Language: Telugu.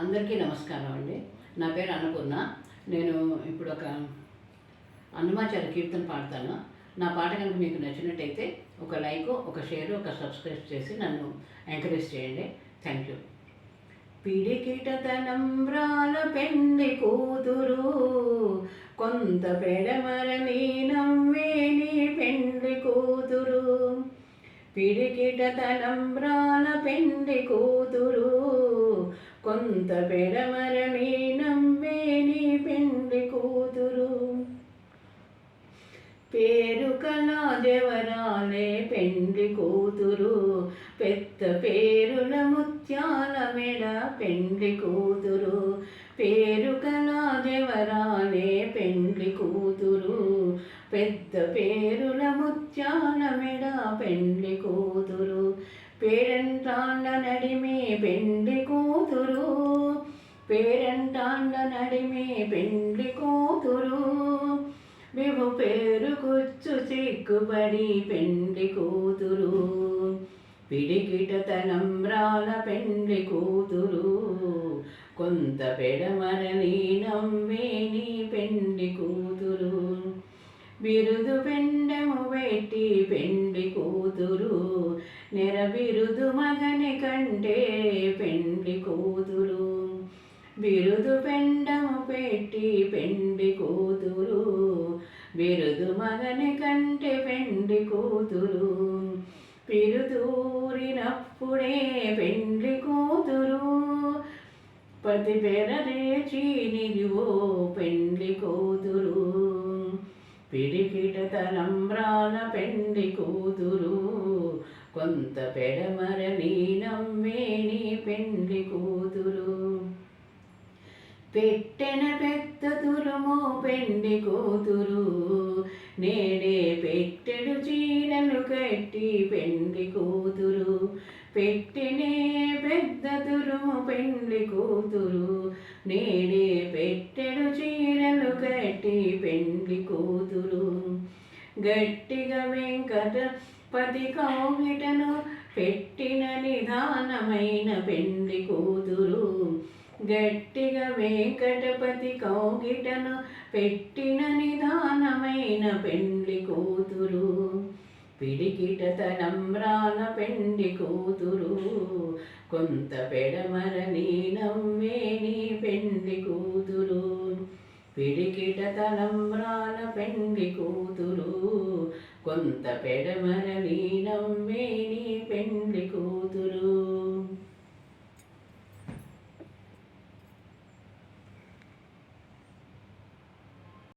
అందరికీ నమస్కారం అండి. నా పేరు అన్నపూర్ణ. నేను ఇప్పుడు ఒక అన్నమాచార్య కీర్తన పాడతాను. నా పాట కనుక మీకు నచ్చినట్టయితే ఒక లైక్ ఒక షేర్ ఒక సబ్స్క్రైబ్ చేసి నన్ను ఎంకరేజ్ చేయండి. Thank you. పిడికిట తలంబ్రాల పెండి కూతురు కొంత పెడమర నీ నవ్వేని పెండి కూతురు. పిడికిట తలంబ్రాల పెండి కూతురు కొంత పెడమర నీ నవ్వేని పెండి కూతురు. పేరు కళా జవరాలే పెండ్లి కూతురు. పెద్ద పేరుల ముత్యాల మెడ పెండ్లి కూతురు. పేరు కళా జవరాలే పెండ్లి కూతురు. పెద్ద పేరుల ముత్యాల మెడ పెండ్లి కూతురు. పేరంటాండ నడిమే పెండి పేరంటాండ నడిమే పెండ్లి కూతురు. మేము పేరు కూర్చు చిక్కుబడి పెండ్లి కూతురు. పిడికిట తలంబ్రాల పెండ్లి కూతురు. కొంత పెడమరని నవ్వేని పెండి కూతురు. బిరుదు పెండము పెట్టి పెండి కూతురు. నెర బిరుదు మగని కంటే పెండి కూతురు. బిరుదు పెండము పెట్టి పెండి కూతురు. బిరుదు మగని కంటే పెండి కూతురు. పిరుదూరినప్పుడే పెండ్లి కూతురు. పతి పెరరేచి నిలువో పెండ్లి కూతురు. పిడికిట తలంబ్రాల పెండి కూతురు. కొంత పెడమర నీ నవ్వేని పెండ్లి కూతురు. పెట్టెన పెద్ద తురుము పెండి కూతురు నేడే పెట్టెడు చీరలు కట్టి పెండి కూతురు పెట్టినే పెద్ద తురుము పెండి కూతురు నేడే పెట్టెడు చీరలు కట్టి పెండి కూతురు గట్టిగా వెంకట పది కౌగిటను పెట్టిన నిదానమైన పెండి కూతురు గట్టిగా వెంకటపతి కౌగిటను పెట్టిన నిదానమైన పెండ్లి కూతురు. పిడికిట తలంబ్రాల పెండి కూతురు. కొంత పెడమర నీ నవ్వేని పెండి కూతురు. పిడికిట తలంబ్రాల పెండి కూతురు. కొంత పెడమర నీ పెండ్లి కూతురు.